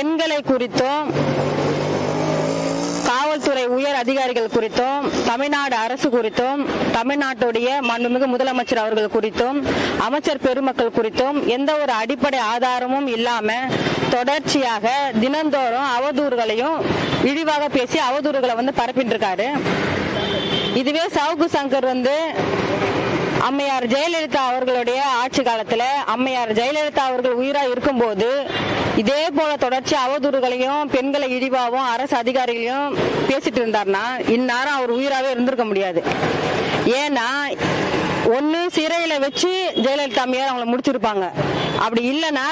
பெண்களை குறித்தும் காவல்துறை உயர் அதிகாரிகள் குறித்தும் தமிழ்நாடு அரசு குறித்தும் தமிழ்நாட்டுடைய மாண்புமிகு முதலமைச்சர் அவர்கள் குறித்தும் அமைச்சர் பெருமக்கள் குறித்தும் எந்த ஒரு அடிப்படை ஆதாரமும் இல்லாம தொடர்ச்சியாக தினந்தோறும் அவதூறுகளையும் இழிவாக பேசி அவதூறுகளை வந்து பரப்பிட்டு இருக்காரு இதுவே சவுக்கு சங்கர் வந்து அம்மையார் ஜெயலலிதா அவர்களுடைய ஆட்சி காலத்துல அம்மையார் ஜெயலலிதா அவர்கள் உயிரா இருக்கும்போது இதே போல தொடர்ச்சி அவதூறுகளையும் பெண்களை இழிவாவும் அரசு அதிகாரிகளையும் பேசிட்டு இருந்தார்னா இந்நேரம் அவர் உயிராவே இருந்திருக்க முடியாது. ஏன்னா ஒன்னு சிறையில வச்சு ஜெயலலிதா அம்மையார் அவங்கள முடிச்சிருப்பாங்க. அப்படி இல்லைன்னா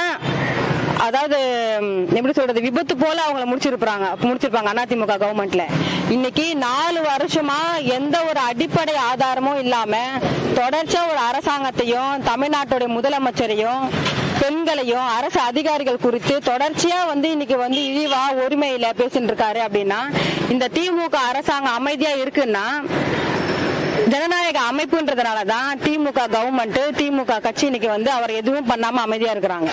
அதாவது எப்படி சொல்றது விபத்து போல அவங்கள முடிச்சிருப்பாங்க முடிச்சிருப்பாங்க அதிமுக கவர்மெண்ட்ல இன்னைக்கு நாலு வருஷமா எந்த ஒரு அடிப்படை ஆதாரமும் இல்லாம தொடர்ச்சியா ஒரு அரசாங்கத்தையும் தமிழ்நாட்டுடைய முதலமைச்சரையும் பெண்களையும் அரசு அதிகாரிகள் குறித்து தொடர்ச்சியா வந்து இன்னைக்கு வந்து இழிவா ஒருமையில பேசிட்டு இருக்காரு அப்படின்னா இந்த திமுக அரசாங்கம் அமைதியா இருக்குன்னா ஜனநாயக அமைப்புன்றதுனால தான் திமுக கவர்மெண்ட் திமுக கட்சி இன்னைக்கு வந்து அவர் எதுவும் பண்ணாம அமைதியா இருக்கிறாங்க.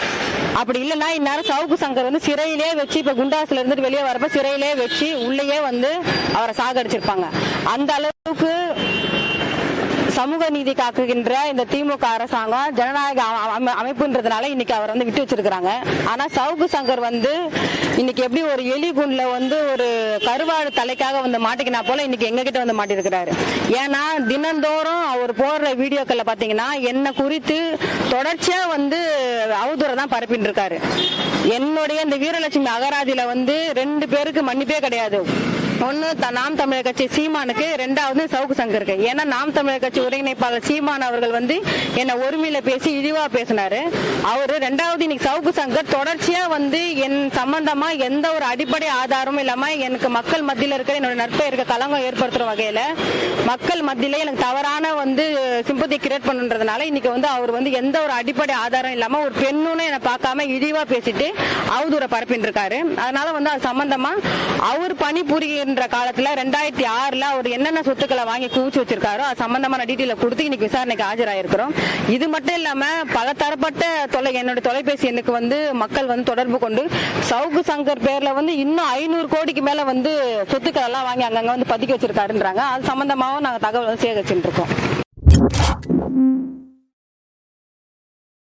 அப்படி இல்லைன்னா இந்நேரம் சவுக்கு சங்கர் வந்து சிறையிலே வச்சு இப்ப குண்டாசில இருந்துட்டு வெளியே வரப்ப சிறையிலே வச்சு உள்ளேயே வந்து அவரை சாகடிச்சிருப்பாங்க. அந்த அளவுக்கு சமூக நீதி காக்குகின்ற இந்த திமுக அரசாங்கம் ஜனநாயக அ- அமைப்புன்றதுனால இன்னைக்கு அவர் வந்து விட்டு வச்சிருக்கிறாங்க. ஆனா சவுக்கு சங்கர் வந்து இன்னைக்கு எப்படி ஒரு எலி குண்ல வந்து ஒரு கருவாடு தலைக்காக வந்து மாட்டிக்கினா போல இன்னைக்கு எங்க கிட்ட வந்து மாட்டிருக்கிறாரு. ஏன்னா தினந்தோறும் அவர் போடுற வீடியோக்கள்ல பாத்தீங்கன்னா என்ன குறித்து தொடர்ச்சியா வந்து அவதூறை தான் பரப்பிட்டு இருக்காரு என்னுடைய இந்த வீரலட்சுமி அகராதியில வந்து ரெண்டு பேருக்கு மன்னிப்பே கிடையாது. ஒன்னு த- நாம் தமிழர் கட்சி சீமானுக்கு ரெண்டாவது சவுக்கு சங்கருக்கு ஏன்னா நாம் தமிழர் கட்சி ஒருங்கிணைப்பாளர் சீமான் அவர்கள் வந்து என்ன ஒருமையில பேசி இழிவா பேசினாரு. அவரு ரெண்டாவது இன்னைக்கு சவுக்கு சங்கர் தொடர்ச்சியா வந்து என் சம்பந்தமா எந்த ஒரு அடிப்படை ஆதாரமும் இல்லாம எனக்கு மக்கள் மத்தியில இருக்கிற என்னோட நற்பெயருக்கு கலங்கம் ஏற்படுத்துற வகையில மக்கள் மத்தியில எனக்கு தவறான வந்து சிம்பத்தி கிரியேட் பண்ணுன்றதுனால இன்னைக்கு வந்து அவர் வந்து எந்த ஒரு அடிப்படை ஆதாரம் இல்லாம ஒரு பெண்ணுன்னு என்னை பார்க்காம இழிவா பேசிட்டு அவதூற பரப்பின்னு இருக்காரு அதனால வந்து அது சம்பந்தமா அவர் பணி புரிகின்ற காலத்துல ரெண்டாயிரத்தி ஆறுல அவர் என்னென்ன சொத்துக்களை வாங்கி குவிச்சு வச்சிருக்காரோ அது சம்பந்தமான டீட்டெயில கொடுத்து இன்னைக்கு விசாரணைக்கு ஆஜராயிருக்கிறோம். இது மட்டும் இல்லாம பல தரப்பட்ட தொலை என்னோட தொலைபேசி எண்ணுக்கு வந்து மக்கள் வந்து தொடர்பு கொண்டு சவுக்கு சங்கர் பேர்ல வந்து இன்னும் ஐநூறு கோடிக்கு மேல வந்து சொத்துக்கள் எல்லாம் வாங்கி அங்கங்க வந்து பதுக்கி வச்சிருக்காருன்றாங்க. அது சம்பந்தமாவும் நாங்க தகவல் சேகரிச்சுட்டு இருக்கோம்.